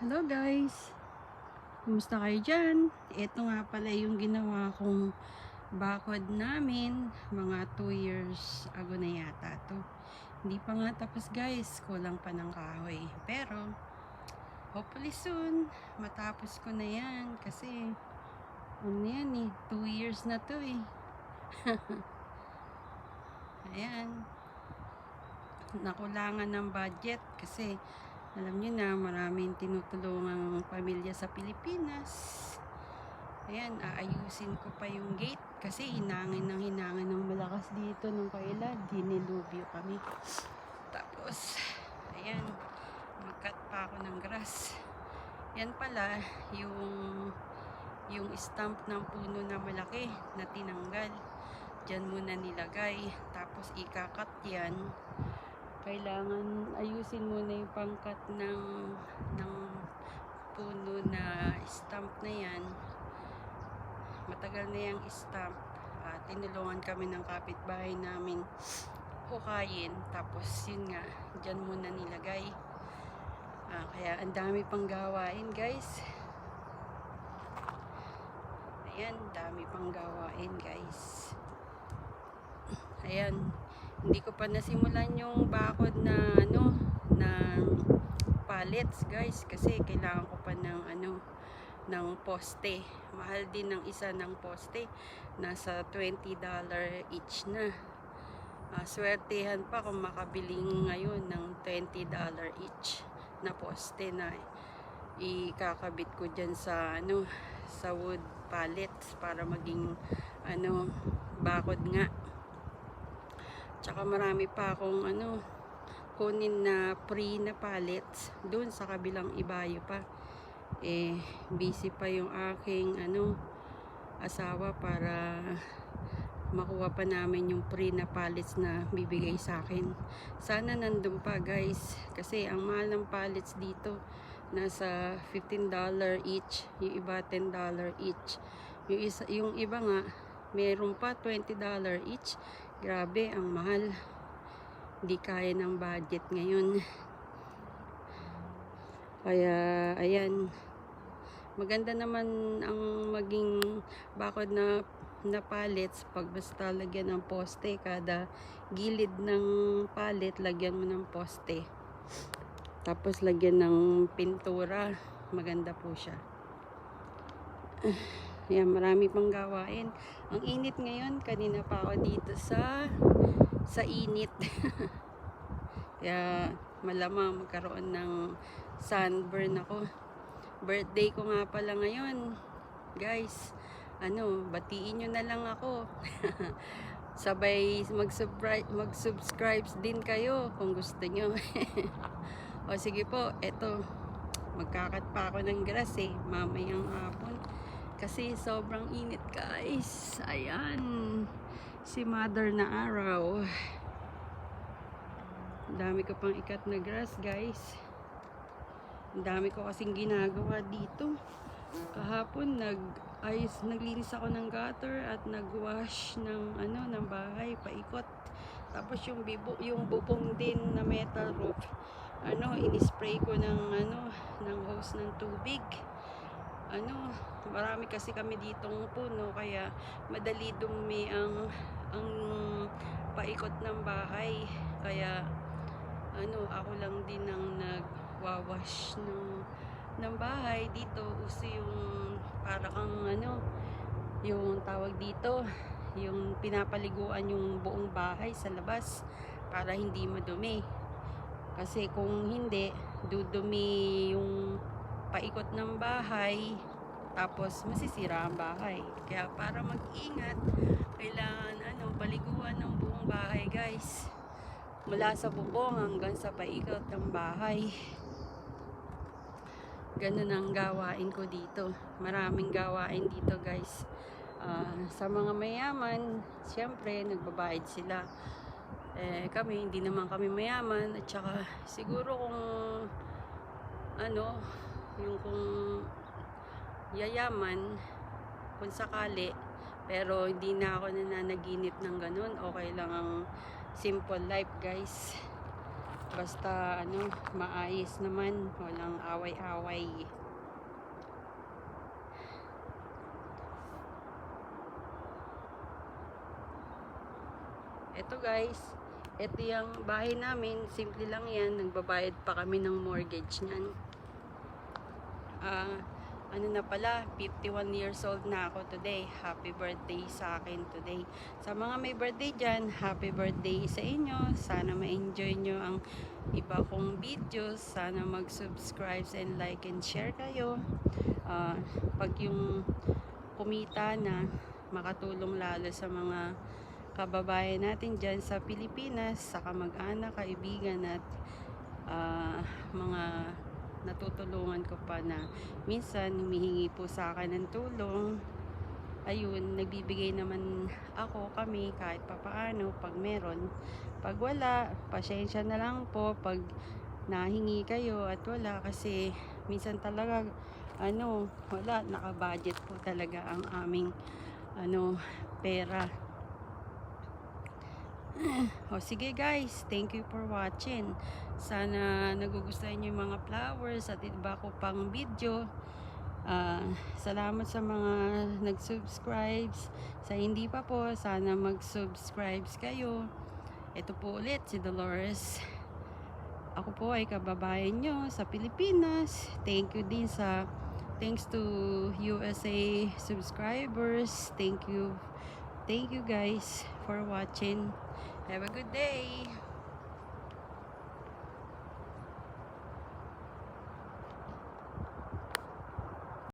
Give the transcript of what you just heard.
Hello guys! Kumusta kayo dyan? Ito nga pala yung ginawa kong bakod namin mga 2 years ago na yata to. Hindi pa nga tapos guys, kulang pa ng kahoy. Pero, hopefully soon, matapos ko na yan kasi ano yan eh, 2 years na to eh. Ayan. Nakulangan ng budget kasi alam niyo na maraming tinutulungang pamilya sa Pilipinas. Ayan, aayusin ko pa yung gate kasi hinangin ng hinangin ng malakas dito nung kailan. Dinilubyo kami. Tapos, ayan, magkat pa ako ng grass. Yan pala, yung yung stump ng puno na malaki na tinanggal. Diyan muna nilagay. Tapos ikakat yan kailangan ayusin muna yung pangkat ng ng puno na stump na yan. Matagal na yung stump uh, tinulungan kami ng kapitbahay namin hukayin. Tapos yun nga dyan muna nilagay. Ah, kaya ang dami pang gawain guys. Ayan dami pang gawain guys. Ayan hindi ko pa nasimulan yung bakod na ano ng pallets guys. Kasi kailangan ko pa ng ano ng poste. Mahal din ng isa ng poste. Nasa 20 dollar each na. Uh, swertehan pa kung makabiling ngayon ng 20 dollar each na poste na ikakabit ko dyan sa ano sa wood pallets para maging ano bakod nga Tsaka marami pa akong ano, kunin na free na pallets doon sa kabilang ibayo pa. Eh, busy pa yung aking ano, asawa para makuha pa namin yung free na pallets na bibigay sa akin. Sana nandun pa guys. Kasi ang mahal ng pallets dito, nasa $15 each. Yung iba $10 each. Yung, isa, yung iba nga, meron pa $20 each. Grabe, ang mahal. Hindi kaya ng budget ngayon. Kaya, ayan. Maganda naman ang maging bakod na na pallets pag basta lagyan ng poste kada gilid ng pallet lagyan mo ng poste tapos lagyan ng pintura maganda po siya Ayan, marami pang gawain. Ang init ngayon, kanina pa ako dito sa sa init. Kaya malamang magkaroon ng sunburn ako. Birthday ko nga pala ngayon. Guys, ano, batiin nyo na lang ako. Sabay mag-subscribe mag din kayo kung gusto nyo. o sige po, eto. Magkakat pa ako ng grass eh. Mamayang hapon. Kasi sobrang init guys. Ayan. Si mother na araw. Dami ko pang ikat na grass guys. Dami ko kasing ginagawa dito. Kahapon nag ayos naglinis ako ng gutter at nagwash ng ano ng bahay paikot. Tapos yung bibo, yung bubong din na metal roof ano, in-spray ko ng ano ng hose ng tubig ano, marami kasi kami ditong puno kaya madali dumi ang ang paikot ng bahay. Kaya ano, ako lang din ang nagwawash ng ng bahay. Dito uso yung para kang ano yung tawag dito yung pinapaliguan yung buong bahay sa labas para hindi madumi. Kasi kung hindi dudumi yung paikot ng bahay tapos masisira ang bahay. Kaya para mag-ingat kailangan ano, baliguan ng buong bahay guys. Mula sa bubong hanggang sa paikot ng bahay. Ganun ang gawain ko dito. Maraming gawain dito guys. Uh, sa mga mayaman syempre nagbabayad sila. Eh kami hindi naman kami mayaman. At saka siguro kung ano yung kung yayaman kung sakali pero hindi na ako nananaginip ng ganun. Okay lang ang simple life guys. Basta ano, maayos naman, walang away-away. Ito guys, ito yung bahay namin, simple lang yan, nagbabayad pa kami ng mortgage niyan. Ah, ano na pala, 51 years old na ako today. Happy birthday sa akin today. Sa mga may birthday dyan, happy birthday sa inyo. Sana ma-enjoy nyo ang iba kong videos. Sana mag-subscribe and like and share kayo. Ah, pag yung kumita na, makatulong lalo sa mga kababayan natin dyan sa Pilipinas, sa kamag-anak, kaibigan at ah, mga natutulungan ko pa na minsan humihingi po sa akin ng tulong. Ayun, nagbibigay naman ako kami kahit papaano pag meron pag wala, pasensya na lang po pag nahingi kayo at wala kasi minsan talaga ano, wala, nakabudget po talaga ang aming ano, pera o sige guys, thank you for watching. Sana nagugustuhan niyo yung mga flowers at iba ko pang video. Ah, salamat sa mga nag-subscribe. Sa hindi pa po, sana mag-subscribe kayo. Ito po ulit si Dolores. Ako po ay kababayan nyo sa Pilipinas. Thank you din sa thanks to USA subscribers. Thank you. Thank you guys for watching. Have a good day.